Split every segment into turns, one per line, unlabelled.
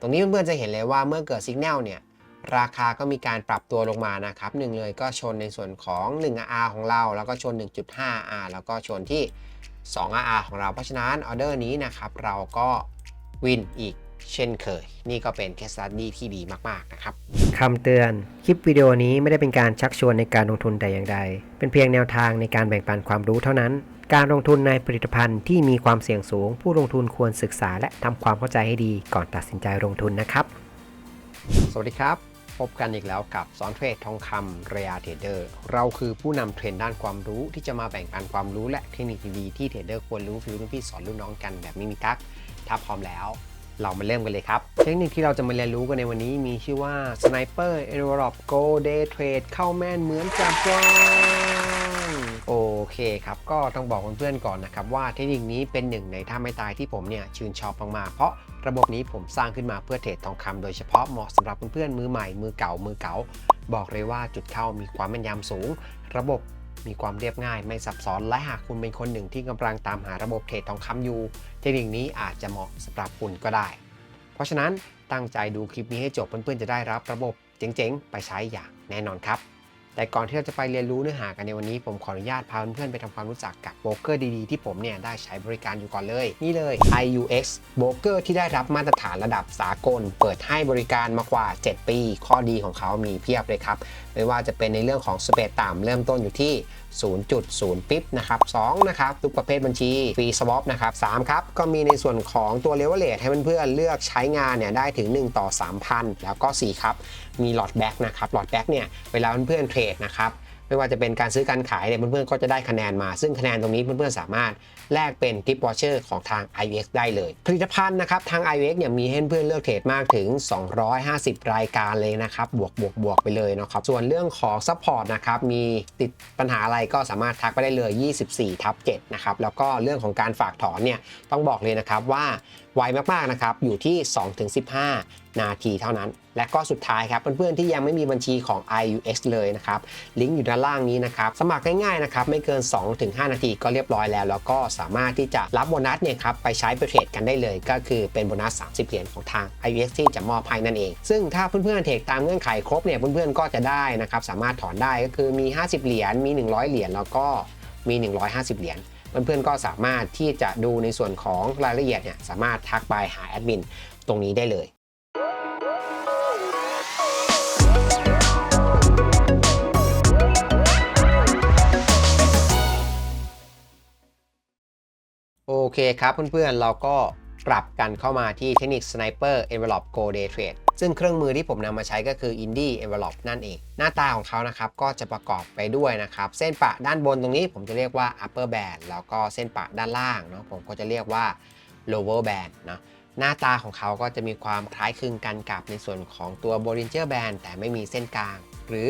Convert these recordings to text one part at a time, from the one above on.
ตรงนี้เพื่อนๆจะเห็นเลยว่าเมื่อเกิดสัญญาณเนี่ยราคาก็มีการปรับตัวลงมานะครับหนึ่งเลยก็ชนในส่วนของ 1 R ของเรา แล้วก็ชน 1.5 R แล้วก็ชนที่ 2 R ของเรา เพราะฉะนั้นออเดอร์นี้นะครับเราก็วินอีกเช่นเคย นี่ก็เป็นเคสตัดดี้ที่ดีมากๆนะครับ
คำเตือนคลิปวิดีโอนี้ไม่ได้เป็นการชักชวนในการลงทุนแต่อย่างใด เป็นเพียงแนวทางในการแบ่งปันความรู้เท่านั้น การลงทุนในผลิตภัณฑ์ที่มีความเสี่ยงสูง ผู้ลงทุนควรศึกษาและทำความเข้าใจให้ดีก่อนตัดสินใจลงทุนนะครับ
สวัสดีครับ พบกันอีกแล้วกับสอนเทรดทองคำเรียเทรดเดอร์เราคือผู้นำเทรนด์ด้านความรู้ที่จะมาแบ่งปันความรู้และเทคนิคดีๆที่เทรดเดอร์ควรรู้ฟิวรุ่นพี่สอนรุ่นน้องกันแบบไม่มีกักถ้าพร้อมแล้วเรามาเริ่มกันเลยครับ เทคนิคที่เราจะมาเรียนรู้กันในวันนี้มีชื่อว่า Sniper e n v e l o p Go Day Trade เข้าแม่นเหมือนจับวาง เคครับก็ต้องบอกเพื่อนๆก่อนนะครับว่าเทคนิคนี้เป็นหนึ่งในท่าไม่ตายที่ผมเนี่ยชื่นชอบมากๆเพราะระบบนี้ผมสร้างขึ้นมาเพื่อเทรดทองคำโดยเฉพาะเหมาะสำหรับเพื่อนๆมือใหม่มือเก่ามือเก่า บอกเลยว่าจุดเข้ามีความแม่นยำสูง ระบบมีความเรียบง่ายไม่ซับซ้อนและหากคุณเป็นคนหนึ่งที่กำลังตามหาระบบเทรดทองคำอยู่ เทคนิคนี้อาจจะเหมาะสำหรับคุณก็ได้ เพราะฉะนั้นตั้งใจดูคลิปนี้ให้จบเพื่อนๆจะได้รับระบบเจ๋งๆ ไปใช้อย่างแน่นอนครับ แต่ก่อนที่เราจะไปเรียนรู้เนื้อหากันในวันนี้ผมขออนุญาตพาเพื่อนๆไปทำความรู้จักกับโบรกเกอร์ดีๆ ที่ผมเนี่ยได้ใช้บริการอยู่ก่อนเลย นี่เลย IUX โบรกเกอร์ที่ได้รับมาตรฐานระดับสากล เปิดให้บริการมากว่า 7 ปี ข้อดีของเขามีเพียบเลยครับไม่ว่าจะเป็นในเรื่องของสเปดต่ำเริ่มต้นอยู่ที่0.0 ปิ๊บนะครับ2นะครับทุกประเภทบัญชีฟรีสวอปนะครับ3ครับก็มีในส่วนของตัวเลเวลเลทให้เพื่อนๆเลือกใช้งานเนี่ยได้ถึง 1 ต่อ 3,000 แล้วก็ 4 ครับ มีหลอดแบ็กนะครับหลอดแบ็กเนี่ยเวลาเพื่อนๆเทรดนะครับ ไม่ว่าจะเป็นการซื้อการขายเนี่ยเพื่อนๆก็จะได้คะแนนมา ซึ่งคะแนนตรงนี้เพื่อนๆสามารถแลกเป็นทิปวอเชอร์ของทาง IUX ได้เลย ผลิตภัณฑ์นะครับทาง IUX เนี่ยมีให้เพื่อนเลือกเทรดมากถึง 250 รายการเลยนะครับบวกบวกบวกไปเลยนะครับส่วนเรื่องของซัพพอร์ตนะครับมีติดปัญหาอะไรก็สามารถทักไปได้เลย 24ทับ7นะครับแล้วก็เรื่องของการฝากถอนเนี่ยต้องบอกเลยนะครับว่าไวมากๆนะครับอยู่ที่ 2-15 นาทีเท่านั้น และก็สุดท้ายครับเพื่อนๆที่ยังไม่มีบัญชีของ IUX เลยนะครับลิงก์อยู่ด้านล่างนี้นะครับสมัครง่ายๆนะครับไม่เกิน 2-5 นาทีก็เรียบร้อยแล้ว แล้วก็สามารถที่จะรับโบนัสเนี่ยครับไปใช้ไปเทรดกันได้เลย ก็คือเป็นโบนัส 30 เหรียญของทาง IUX ที่จะมอบให้นั่นเอง ซึ่งถ้าเพื่อนๆเทรดตามเงื่อนไขครบเนี่ยเพื่อนๆก็จะได้นะครับสามารถถอนได้ก็คือมี 50 เหรียญมี 100 เหรียญแล้วก็มี 150 เหรียญเพื่อนๆก็สามารถที่จะดูในส่วนของรายละเอียดเนี่ยสามารถทักไปหาแอดมินตรงนี้ได้เลย โอเคครับเพื่อนๆ เราก็กลับกันเข้ามาที่เทคนิค Sniper Envelope Go Day Trade ซึ่งเครื่องมือที่ผมนำมาใช้ก็คือ Indie Envelope นั่นเอง หน้าตาของเขานะครับก็จะประกอบไปด้วยนะครับ เส้นปะด้านบนตรงนี้ผมจะเรียกว่า upper band แล้วก็เส้นปะด้านล่างเนาะผมก็จะเรียกว่า lower band เนาะหน้าตาของเขาก็จะมีความคล้ายคลึงกันกับในส่วนของตัว Bollinger Band แต่ไม่มีเส้นกลาง หรือ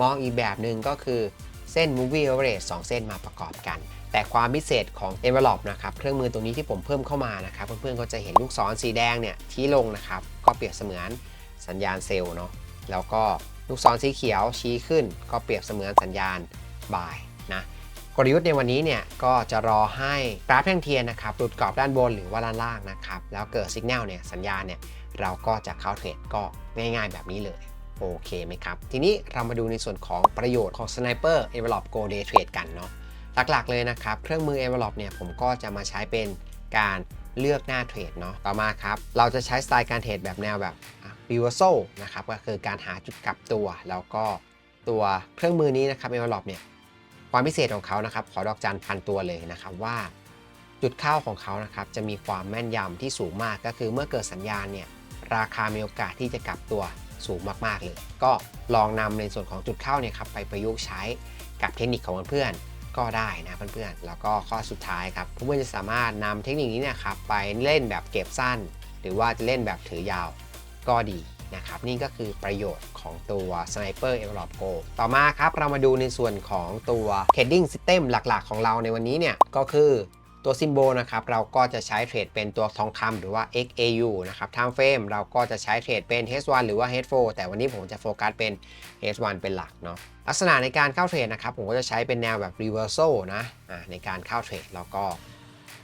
มองอีกแบบหนึ่งก็คือ เส้น Movie Average 2 เส้นมาประกอบกัน แต่ความพิเศษของ Envelope นะครับเครื่องมือตัวนี้ที่ผมเพิ่มเข้ามานะครับเพื่อนๆก็จะเห็นลูกศรสีแดงเนี่ยที่ลงนะครับก็เปรียบเสมือนสัญญาณเซลล์เนาะแล้วก็ลูกศรสีเขียวชี้ขึ้น ก็เปรียบเสมือนสัญญาณบ่ายนะกลยุทธ์ในวันนี้เนี่ยก็จะรอให้กราฟแท่งเทียนนะครับหลุดกรอบด้านบนหรือว่าด้านล่างนะครับแล้วเกิดสัญญาณเนี่ยสัญญาณเนี่ยเราก็จะเข้าเทรดก็ง่าย ๆ แบบนี้เลย โอเคไหมครับ ทีนี้เรามาดูในส่วนของประโยชน์ของ Sniper Envelope Go Day Trade กันเนาะหลักๆเลยนะครับ เครื่องมือ Envelope เนี่ยผมก็จะมาใช้เป็นการเลือกหน้าเทรดเนาะต่อมาครับ เราจะใช้สไตล์การเทรดแบบแนวแบบ reversal นะครับก็คือการหาจุดกลับตัว แล้วก็ตัวเครื่องมือนี้นะครับ Envelope เนี่ยความพิเศษของเขานะครับ ขอดอกจันพันตัวเลยนะครับว่า จุดเข้าของเขานะครับจะมีความแม่นยำที่สูงมากก็คือเมื่อเกิดสัญญาณเนี่ยราคามีโอกาสที่จะกลับตัว สูงมากๆเลย ก็ลองนำในส่วนของจุดเข้าเนี่ยครับไปประยุกต์ใช้กับเทคนิคของเพื่อนก็ได้นะเพื่อนๆ แล้วก็ข้อสุดท้ายครับเพื่อนๆจะสามารถนำเทคนิคนี้เนี่ยครับไปเล่นแบบเก็บสั้น หรือว่าจะเล่นแบบถือยาวก็ดีนะครับนี่ก็คือประโยชน์ของตัว Sniper e v l o p Go ต่อมาครับเรามาดูในส่วนของตัว Trading System หลักๆ ของเราในวันนี้เนี่ยก็คือ ตัวซิมโบนะครับเราก็จะใช้เทรดเป็นตัวทองคำหรือว่า XAU นะครับ Time Frame เราก็จะใช้เทรดเป็น H1 หรือว่า H4 แต่วันนี้ผมจะโฟกัสเป็น H1 เป็นหลักเนาะลักษณะในการเข้าเทรดนะครับผมก็จะใช้เป็นแนวแบบ reversal นะในการเข้าเทรดแล้วก็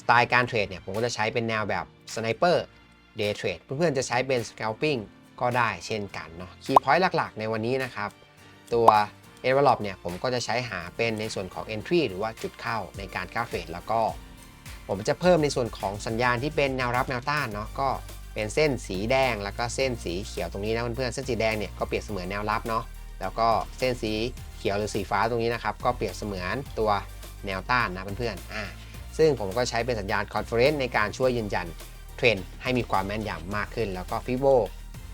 สไตล์การเทรดเนี่ยผมก็จะใช้เป็นแนวแบบ sniper day trade เพื่อนๆจะใช้เป็น scalping ก็ได้เช่นกันเนาะ key point หลักๆ ในวันนี้นะครับตัว envelope เนี่ยผมก็จะใช้หาเป็นในส่วนของ entry หรือว่าจุดเข้าในการเข้าเทรดแล้วก็ ผมจะเพิ่มในส่วนของสัญญาณที่เป็นแนวรับแนวต้านเนาะก็เป็นเส้นสีแดงแล้วก็เส้นสีเขียวตรงนี้นะเพื่อนๆเส้นสีแดงเนี่ยก็เปรียบเสมือนแนวรับเนาะแล้วก็เส้นสีเขียวหรือสีฟ้าตรงนี้นะครับก็เปรียบเสมือนตัวแนวต้านนะเพื่อนๆอ่าซึ่งผมก็ใช้เป็นสัญญาณ conference ในการช่วยยืนยันเทรนด์ให้มีความแม่นยำมากขึ้น แล้วก็ฟิโบ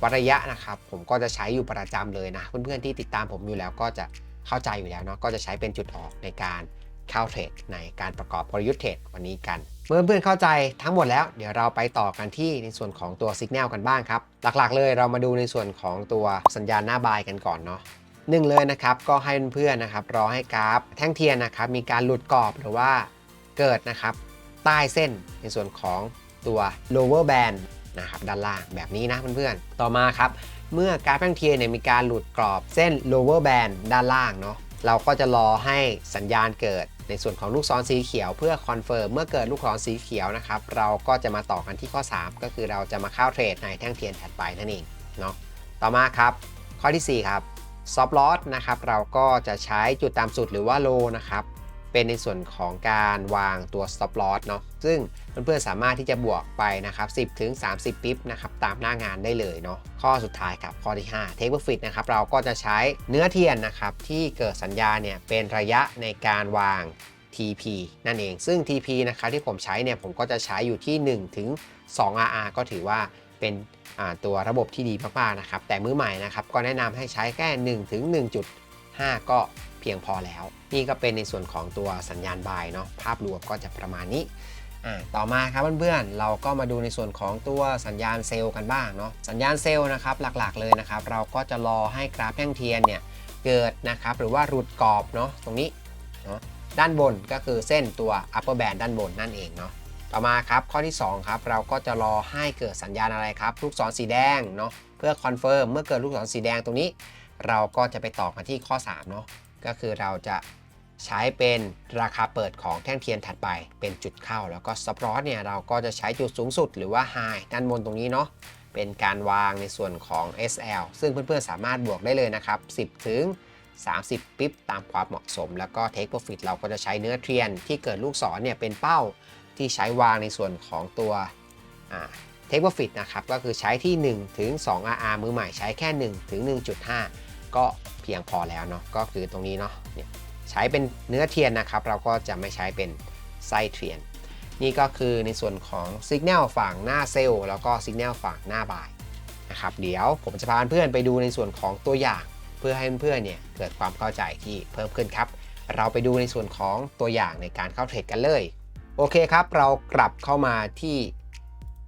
วัดระยะนะครับผมก็จะใช้อยู่ประจำเลยนะ เพื่อนๆที่ติดตามผมอยู่แล้วก็จะเข้าใจอยู่แล้วเนาะก็จะใช้เป็นจุดออกในการ เข้าเทรดในการประกอบกลยุทธ์เทรดวันนี้กันเมื่อเพื่อนเข้าใจทั้งหมดแล้วเดี๋ยวเราไปต่อกันที่ในส่วนของตัวสัญญาณกันบ้างครับ หลักๆ เลยเรามาดูในส่วนของตัวสัญญาณหน้าบายกันก่อนเนาะหนึ่งเลยนะครับก็ให้เพื่อนๆนะครับรอให้กราฟแท่งเทียนนะครับมีการหลุดกรอบหรือว่าเกิดนะครับใต้เส้นในส่วนของตัว lower band นะครับด้านล่างแบบนี้นะเพื่อนๆ ต่อมาครับ เมื่อกราฟแท่งเทียนเนี่ยมีการหลุดกรอบเส้น lower band ด้านล่างเนาะเราก็จะรอให้สัญญาณเกิด ในส่วนของลูกศรสีเขียวเพื่อคอนเฟิร์มเมื่อเกิดลูกศรสีเขียวนะครับเราก็จะมาต่อกันที่ข้อ 3 ก็คือเราจะมาเข้าเทรดในแท่งเทียนถัดไปนั่นเองเนาะต่อมาครับ ข้อทีสี่4 ครับซอฟลอสนะครับเราก็จะใช้จุดต่ำสุดหรือว่าโลนะครับเป็นในส่วนของการวางตัว stop loss เนาะซึ่ง เพื่อนๆสามารถที่จะบวกไปนะครับ10ถึง30ปิ๊บนะครับตามหน้างานได้เลยเนาะข้อสุดท้ายครับข้อที่5 take profit นะครับเราก็จะใช้เนื้อเทียนนะครับที่เกิดสัญญาเนี่ยเป็นระยะในการวาง TP นั่นเองซึ่ง TP นะครับที่ผมใช้เนี่ยผมก็จะใช้อยู่ที่1ถึง2 RR ก็ถือว่าเป็นตัวระบบที่ดีมากๆนะครับแต่มือใหม่นะครับก็แนะนำให้ใช้แค่1ถึง1.5 ก็เพียงพอแล้ว นี่ก็เป็นในส่วนของตัวสัญญาณบายเนาะภาพรวมก็จะประมาณนี้ ต่อมาครับเพื่อนๆ เราก็มาดูในส่วนของตัวสัญญาณเซลล์กันบ้างเนาะ สัญญาณเซลล์นะครับหลักๆเลยนะครับ เราก็จะรอให้กราฟแท่งเทียนเนี่ยเกิดนะครับหรือว่าหลุดกรอบเนาะตรงนี้เนาะด้านบนก็คือเส้นตัว upper band ด้านบนนั่นเองเนาะต่อมาครับข้อที่2ครับเราก็จะรอให้เกิดสัญญาณอะไรครับลูกศรสีแดงเนาะเพื่อคอนเฟิร์มเมื่อเกิดลูกศรสีแดงตรงนี้ เราก็จะไปต่อกันที่ข้อ3เนาะก็คือเราจะ ใช้เป็นราคาเปิดของแท่งเทียนถัดไปเป็นจุดเข้า แล้วก็ stop loss เนี่ยเราก็จะใช้จุดสูงสุดหรือว่า high ด้านบนตรงนี้เนาะเป็นการวางในส่วนของ SL ซึ่งเพื่อนๆสามารถบวกได้เลยนะครับ 10 ถึง 30 ปิ๊บตามความเหมาะสม แล้วก็ take profit เราก็จะใช้เนื้อเทียนที่เกิดลูกศรเนี่ยเป็นเป้าที่ใช้วางในส่วนของตัว take profit นะครับ ก็คือใช้ที่ 1 ถึง 2 RR มือใหม่ใช้แค่ 1 ถึง 1.5 ก็เพียงพอแล้วเนาะก็คือตรงนี้เนาะเนี่ย ใช้เป็นเนื้อเทียนนะครับ เราก็จะไม่ใช้เป็นไส้เทียน นี่ก็คือในส่วนของ Signal ฝั่งหน้าเซลล์แล้วก็ Signal ฝั่งหน้าบายนะครับเดี๋ยวผมจะพาเพื่อนไปดูในส่วนของตัวอย่าง เพื่อให้เพื่อนเนี่ยเกิดความเข้าใจที่เพิ่มขึ้นครับ เราไปดูในส่วนของตัวอย่างในการเข้าเทรดกันเลย โอเคครับ เรากลับเข้ามาที่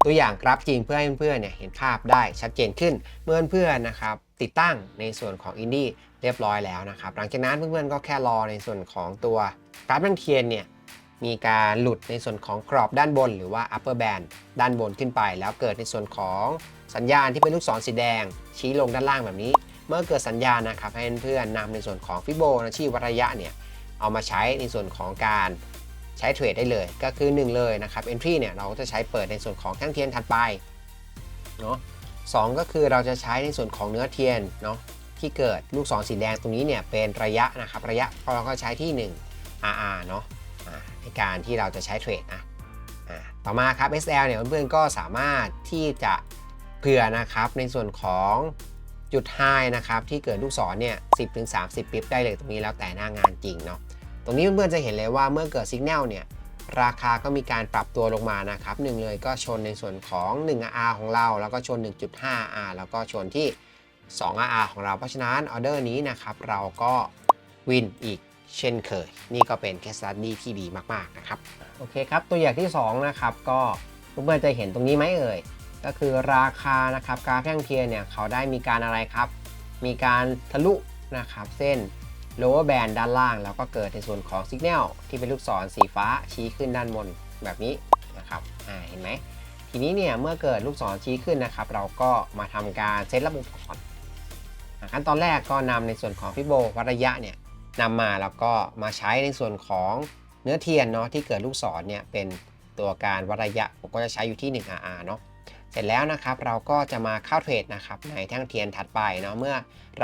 ตัวอย่างกราฟจริงเพื่อให้เพื่อนเนี่ยเห็นภาพได้ชัดเจนขึ้นเมื่อเพื่อนนะครับติดตั้งในส่วนของ Indie เรียบร้อยแล้วนะครับ หลังจากนั้นเพื่อนๆก็แค่รอในส่วนของตัวกราฟแท่งเทียนเนี่ยมีการหลุดในส่วนของกรอบด้านบน หรือว่า upper band ด้านบนขึ้นไป แล้วเกิดในส่วนของสัญญาณที่เป็นลูกศรสีแดง ชี้ลงด้านล่างแบบนี้ เมื่อเกิดสัญญาณนะครับให้เพื่อนๆนำในส่วนของฟิโบนัชชีวัดระยะเนี่ยเอามาใช้ในส่วนของการใช้เทรดได้เลย ก็คือ 1 เลยนะครับ entry เนี่ยเราก็จะใช้เปิดในส่วนของแท่งเทียนถัดไปเนาะสองก็คือเราจะใช้ในส่วนของเนื้อเทียนเนาะ ที่เกิดลูกศรสีแดงตรงนี้เนี่ยเป็นระยะนะครับระยะเราก็ใช้ที่ 1 RR เนาะในการที่เราจะใช้เทรดนะต่อมาครับ SL เนี่ยเพื่อนๆก็สามารถที่จะเผื่อนะครับในส่วนของจุด high นะครับที่เกิดลูกศรเนี่ย10-30 ปิ๊บได้เลยตรงนี้แล้วแต่หน้างานจริงเนาะตรงนี้เพื่อนๆจะเห็นเลยว่าเมื่อเกิดสัญญาณเนี่ยราคาก็มีการปรับตัวลงมานะครับหนึ่งเลยก็ชนในส่วนของ 1 R ของเรา แล้วก็ชน 1.5 R แล้วก็ชนที่ 2 rr ของเรา เพราะฉะนั้นออเดอร์นี้นะครับเราก็วินอีกเช่นเคย นี่ก็เป็นเคสตัดดี้ที่ดีมาก ๆ นะครับ โอเคครับ ตัวอย่างที่ 2 นะครับ ก็เพื่อนๆจะเห็นตรงนี้ไหมเอ่ย ก็คือราคานะครับกราฟแท่งเทียนเนี่ย เขาได้มีการอะไรครับ มีการทะลุนะครับ เส้น lower band ด้านล่าง แล้วก็เกิดในส่วนของ signal ที่เป็นลูกศรสีฟ้าชี้ขึ้นด้านบนแบบนี้นะครับอ่าเห็นไหมทีนี้เนี่ยเมื่อเกิดลูกศรชี้ขึ้นนะครับ เราก็มาทำการเซตระบบก่อน ขั้นตอนแรกก็นำในส่วนของฟิโบวัดระยะเนี่ยนำมาแล้วก็มาใช้ในส่วนของเนื้อเทียนเนาะที่เกิดลูกศรเนี่ยเป็นตัวการวัดระยะผมก็จะใช้อยู่ที่ 1 RR เนาะเสร็จแล้วนะครับเราก็จะมาเข้าเทรดนะครับในแท่งเทียนถัดไปเนาะเมื่อ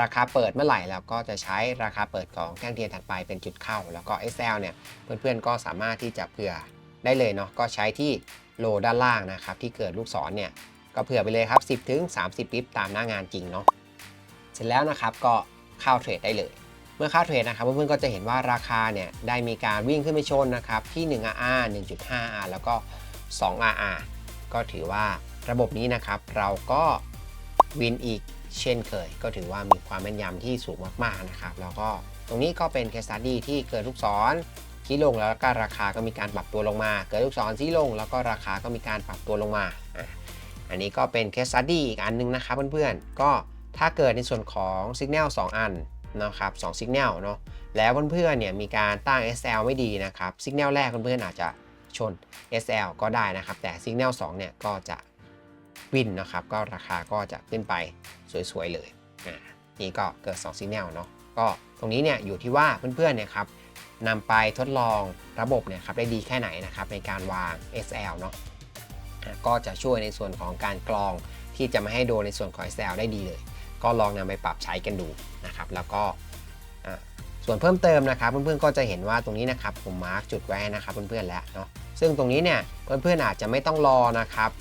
ราคาเปิดเมื่อไหร่เราก็จะใช้ราคาเปิดของแท่งเทียนถัดไปเป็นจุดเข้า แล้วก็ SL เนี่ยเพื่อนๆก็สามารถที่จะเผื่อได้เลยเนาะก็ใช้ที่โลด้านล่างนะครับที่เกิดลูกศรเนี่ยก็เผื่อไปเลยครับ 10ถึง30ปิ๊บตามหน้างานจริงเนาะ เสร็จแล้วนะครับก็เข้าเทรดได้เลย เมื่อเข้าเทรดนะครับเพื่อนๆก็จะเห็นว่าราคาเนี่ยได้มีการวิ่งขึ้นไปชนนะครับที่ 1 RR 1.5 R แล้วก็ 2 RR ก็ถือว่าระบบนี้นะครับเราก็วินอีกเช่นเคย ก็ถือว่ามีความแม่นยำที่สูงมากๆนะครับแล้วก็ตรงนี้ก็เป็นเคสตัดดี้ที่เกิดลูกศรชี้ลงแล้วก็ราคาก็มีการปรับตัวลงมา เกิดลูกศรชี้ลง แล้วก็ราคาก็มีการปรับตัวลงมา อันนี้ก็เป็นเคสตัดดี้อีกอันนึงนะครับเพื่อนๆก็ ถ้าเกิดในส่วนของสัญญาณ2อันนะครับ2สัญญาณเนาะแล้วเพื่อนๆเนี่ยมีการตั้ง SL ไม่ดีนะครับสัญญาณแรกเพื่อนๆอาจจะชน SL ก็ได้นะครับ แต่ Signal 2 เนี่ยก็จะวินนะครับ ก็ราคาก็จะขึ้นไปสวยๆเลยอ่านี่ก็เกิด 2 Signal เนาะก็ตรงนี้เนี่ยอยู่ที่ว่าเพื่อนๆเนี่ยครับนำไปทดลองระบบเนี่ยครับได้ดีแค่ไหนนะครับในการวาง SL เนาะก็จะช่วยในส่วนของการกรองที่จะไม่ให้โดนในส่วนของ SL ได้ดีเลย ก็ลองนำไปปรับใช้กันดูนะครับ แล้วก็ส่วนเพิ่มเติมนะครับ เพื่อนๆก็จะเห็นว่าตรงนี้นะครับผมมาร์กจุดไว้นะครับเพื่อนๆแล้วเนาะซึ่งตรงนี้เนี่ยเพื่อนๆอาจจะไม่ต้องรอนะครับ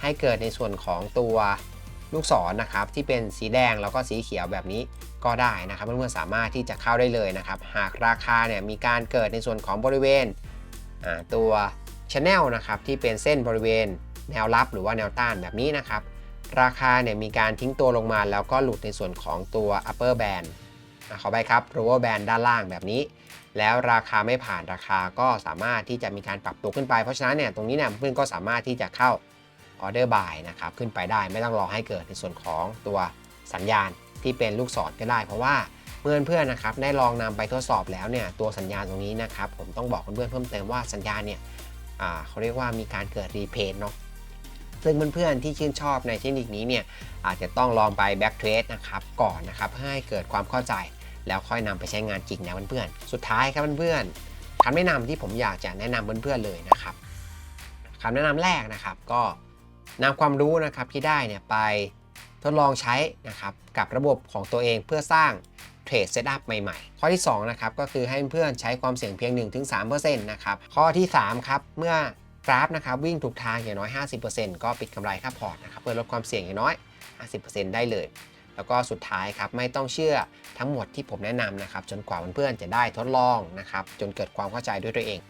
ให้เกิดในส่วนของตัวลูกศรนะครับที่เป็นสีแดงแล้วก็สีเขียวแบบนี้ก็ได้นะครับ เพื่อนๆสามารถที่จะเข้าได้เลยนะครับ หากราคาเนี่ยมีการเกิดในส่วนของบริเวณตัวชแนลนะครับที่เป็นเส้นบริเวณแนวรับหรือว่าแนวต้านแบบนี้นะครับ ราคาเนี่ยมีการทิ้งตัวลงมาแล้วก็หลุดในส่วนของตัว upper band อะขอไปครับ lower band ด้านล่างแบบนี้ แล้วราคาไม่ผ่านราคาก็สามารถที่จะมีการปรับตัวขึ้นไป เพราะฉะนั้นเนี่ยตรงนี้เนี่ยเพื่อนก็สามารถที่จะเข้าออเดอร์บายนะครับขึ้นไปได้ไม่ต้องรอให้เกิดในส่วนของตัวสัญญาณที่เป็นลูกศรก็ได้ เพราะว่าเมื่อนเพื่อนนะครับได้ลองนำไปทดสอบแล้วเนี่ยตัวสัญญาณตรงนี้นะครับผมต้องบอกเพื่อนเพิ่มเติมว่าสัญญาณเนี่ยเขาเรียกว่ามีการเกิดรีเพย์เนาะ ซึ่งเพื่อนๆที่ชื่นชอบในเทคนิคนี้เนี่ยอาจจะต้องลองไปแบ็กเทรดนะครับก่อนนะครับเพื่อให้เกิดความเข้าใจแล้วค่อยนำไปใช้งานจริงนะเพื่อนๆ สุดท้ายครับเพื่อนๆคำแนะนำที่ผมอยากจะแนะนำเพื่อนๆเลยนะครับคำแนะนำแรกนะครับก็นำความรู้นะครับที่ได้เนี่ยไปทดลองใช้นะครับกับระบบของตัวเองเพื่อสร้างเทรดเซตอัพใหม่ๆ ข้อที่2นะครับก็คือให้เพื่อนใช้ความเสี่ยงเพียง 1-3%นะครับข้อที่3ครับเมื่อ กราฟนะครับวิ่งถูกทางอย่างน้อย 50%ก็ปิดกำไรค่าพอร์ตนะครับเพื่อลดความเสี่ยงอย่างน้อย 50%ได้เลย แล้วก็สุดท้ายครับไม่ต้องเชื่อทั้งหมดที่ผมแนะนำนะครับจนกว่าเพื่อนๆจะได้ทดลองนะครับจนเกิดความเข้าใจด้วยตัวเอง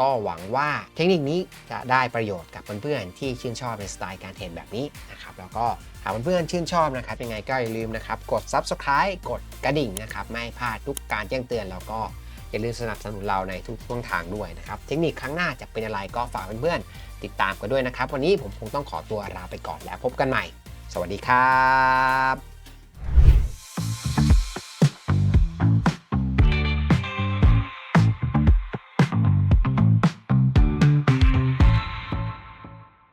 ก็หวังว่าเทคนิคนี้จะได้ประโยชน์กับเพื่อนๆที่ชื่นชอบในสไตล์การเทรดแบบนี้นะครับแล้วก็หากเพื่อนๆชื่นชอบนะครับยังไงก็อย่าลืมนะครับกด Subscribe กดกระดิ่งนะครับไม่พลาดทุกการแจ้งเตือนแล้วก็ อย่าลืมสนับสนุนเราในทุกช่องทางด้วยนะครับ เทคนิคครั้งหน้าจะเป็นอะไรก็ฝากเพื่อนๆติดตามกันด้วยนะครับ วันนี้ผมคงต้องขอตัวลาไปก่อนแล้วพบกันใหม่ สวัสดีครับ